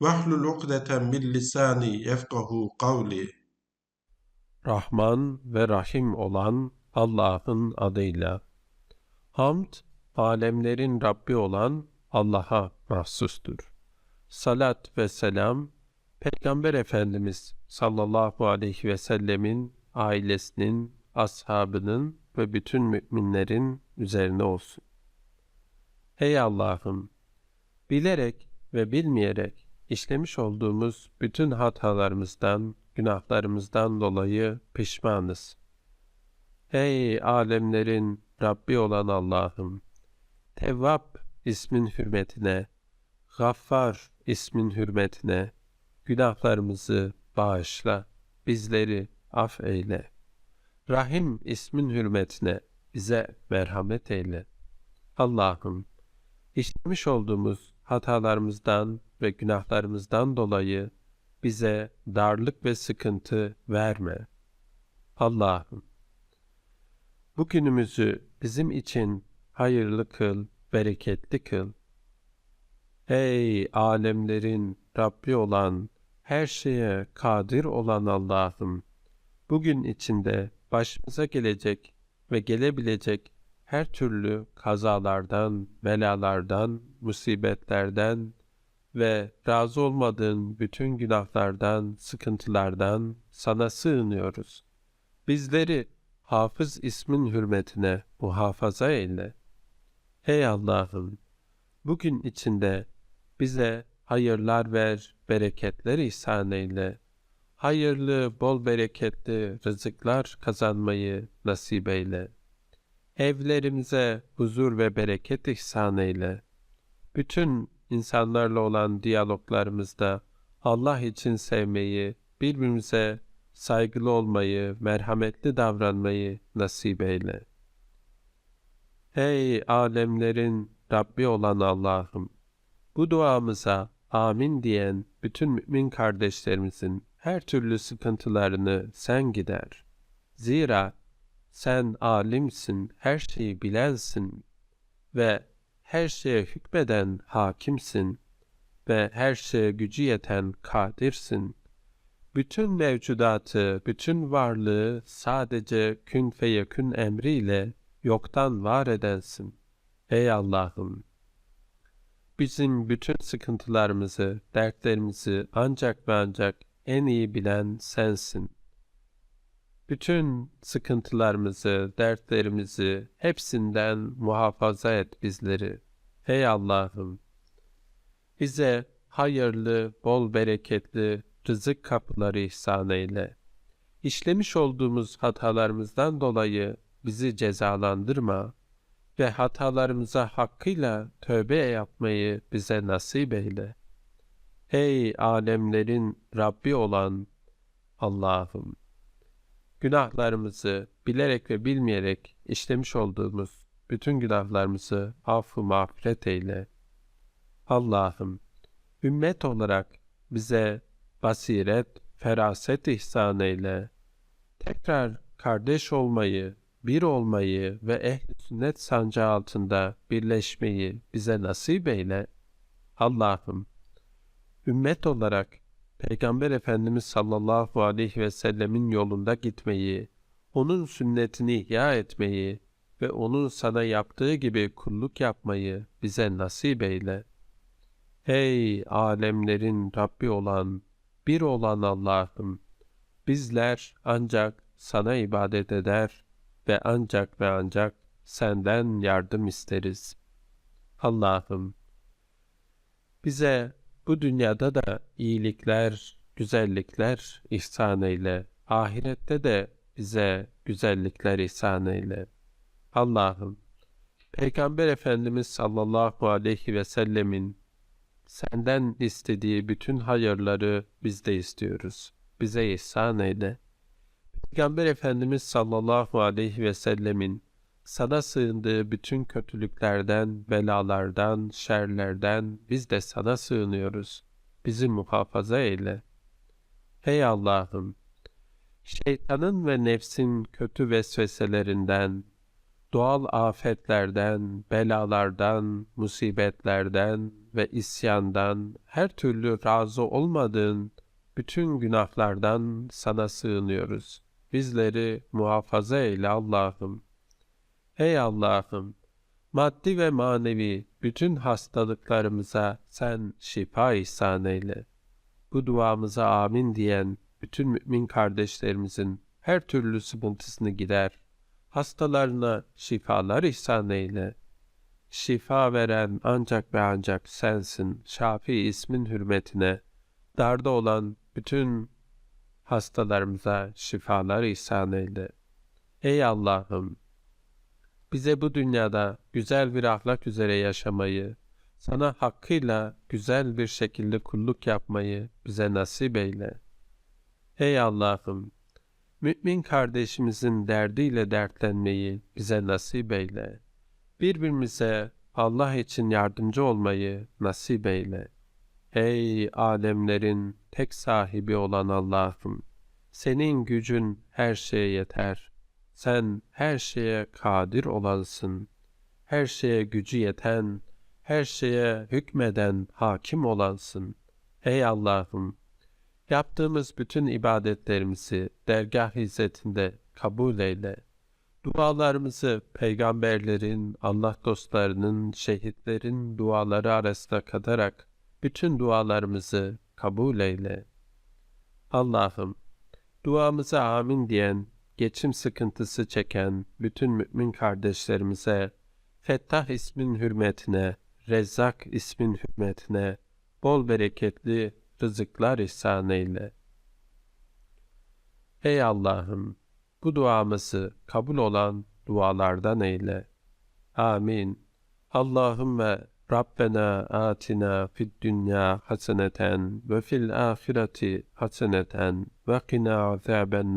Vahlul ukdeten min lisani yefkahu kavli. Rahman ve Rahim olan Allah'ın adıyla. Hamd, alemlerin Rabbi olan Allah'a mahsustur. Salat ve selam, Peygamber Efendimiz sallallahu aleyhi ve sellemin ailesinin, ashabının ve bütün müminlerin üzerine olsun. Ey Allah'ım! Bilerek ve bilmeyerek işlemiş olduğumuz bütün hatalarımızdan, günahlarımızdan dolayı pişmanız. Ey alemlerin Rabbi olan Allah'ım! Tevvab ismin hürmetine, Gaffar ismin hürmetine, günahlarımızı bağışla, bizleri af eyle. Rahim ismin hürmetine bize merhamet eyle. Allah'ım, işlemiş olduğumuz hatalarımızdan ve günahlarımızdan dolayı bize darlık ve sıkıntı verme. Allah'ım, bugünümüzü bizim için hayırlı kıl, bereketli kıl. Ey alemlerin Rabbi olan, her şeye kadir olan Allah'ım, bugün içinde başımıza gelecek ve gelebilecek her türlü kazalardan, belalardan, musibetlerden ve razı olmadığın bütün günahlardan, sıkıntılardan sana sığınıyoruz. Bizleri hafız ismin hürmetine muhafaza eyle. Ey Allah'ım! Bugün içinde bize hayırlar ver, bereketler ihsan eyle. Hayırlı, bol bereketli rızıklar kazanmayı nasip eyle. Evlerimize huzur ve bereket ihsan eyle. Bütün insanlarla olan diyaloglarımızda Allah için sevmeyi, birbirimize saygılı olmayı, merhametli davranmayı nasip eyle. Ey alemlerin Rabbi olan Allah'ım! Bu duamıza amin diyen bütün mümin kardeşlerimizin her türlü sıkıntılarını sen gider. Zira sen alimsin, her şeyi bilensin ve her şeye hükmeden hakimsin ve her şeye gücü yeten kadirsin. Bütün mevcudatı, bütün varlığı sadece kün feyekün emriyle yoktan var edensin. Ey Allah'ım! Bizim bütün sıkıntılarımızı, dertlerimizi ancak ve ancak en iyi bilen sensin. Bütün sıkıntılarımızı, dertlerimizi hepsinden muhafaza et bizleri. Ey Allah'ım! Bize hayırlı, bol bereketli rızık kapıları ihsan eyle. İşlemiş olduğumuz hatalarımızdan dolayı bizi cezalandırma ve hatalarımıza hakkıyla tövbe yapmayı bize nasip eyle. Ey alemlerin Rabbi olan Allah'ım! Günahlarımızı bilerek ve bilmeyerek işlemiş olduğumuz bütün günahlarımızı affı mağfiret eyle. Allah'ım, ümmet olarak bize basiret, feraset ihsan eyle. Tekrar kardeş olmayı, bir olmayı ve ehl sünnet sancağı altında birleşmeyi bize nasip eyle. Allah'ım, ümmet olarak Peygamber Efendimiz sallallahu aleyhi ve sellemin yolunda gitmeyi, onun sünnetini ihya etmeyi ve onun sana yaptığı gibi kulluk yapmayı bize nasip eyle. Ey alemlerin Rabbi olan, bir olan Allah'ım! Bizler ancak sana ibadet eder ve ancak ve ancak senden yardım isteriz. Allah'ım! Bize bu dünyada da iyilikler, güzellikler ihsan eyle. Ahirette de bize güzellikler ihsan eyle. Allah'ım, Peygamber Efendimiz sallallahu aleyhi ve sellemin Senden istediği bütün hayırları biz de istiyoruz. Bize ihsan eyle. Peygamber Efendimiz sallallahu aleyhi ve sellemin sana sığındığı bütün kötülüklerden, belalardan, şerlerden biz de sana sığınıyoruz. Bizi muhafaza eyle. Hey Allah'ım! Şeytanın ve nefsin kötü vesveselerinden, doğal afetlerden, belalardan, musibetlerden ve isyandan, her türlü razı olmadığın bütün günahlardan sana sığınıyoruz. Bizleri muhafaza eyle Allah'ım. Ey Allah'ım! Maddi ve manevi bütün hastalıklarımıza sen şifa ihsan eyle. Bu duamıza amin diyen bütün mümin kardeşlerimizin her türlü sıkıntısını gider. Hastalarına şifalar ihsan eyle. Şifa veren ancak ve ancak sensin. Şafi ismin hürmetine darda olan bütün hastalarımıza şifalar ihsan eyle. Ey Allah'ım! Bize bu dünyada güzel bir ahlak üzere yaşamayı, sana hakkıyla güzel bir şekilde kulluk yapmayı bize nasip eyle. Ey Allah'ım! Mümin kardeşimizin derdiyle dertlenmeyi bize nasip eyle. Birbirimize Allah için yardımcı olmayı nasip eyle. Ey alemlerin tek sahibi olan Allah'ım! Senin gücün her şeye yeter. Sen her şeye kadir olansın. Her şeye gücü yeten, her şeye hükmeden hakim olansın. Ey Allah'ım! Yaptığımız bütün ibadetlerimizi dergah izzetinde kabul eyle. Dualarımızı peygamberlerin, Allah dostlarının, şehitlerin duaları arasında katarak bütün dualarımızı kabul eyle. Allah'ım, duamıza amin diyen, geçim sıkıntısı çeken bütün mümin kardeşlerimize, Fettah ismin hürmetine, Rezzak ismin hürmetine, bol bereketli rızıklar ihsan eyle. Ey Allah'ım, bu duamızı kabul olan dualardan eyle. Amin. Allahümme Rabbena atina fid dünya haseneten ve fil ahireti haseneten ve qina azaben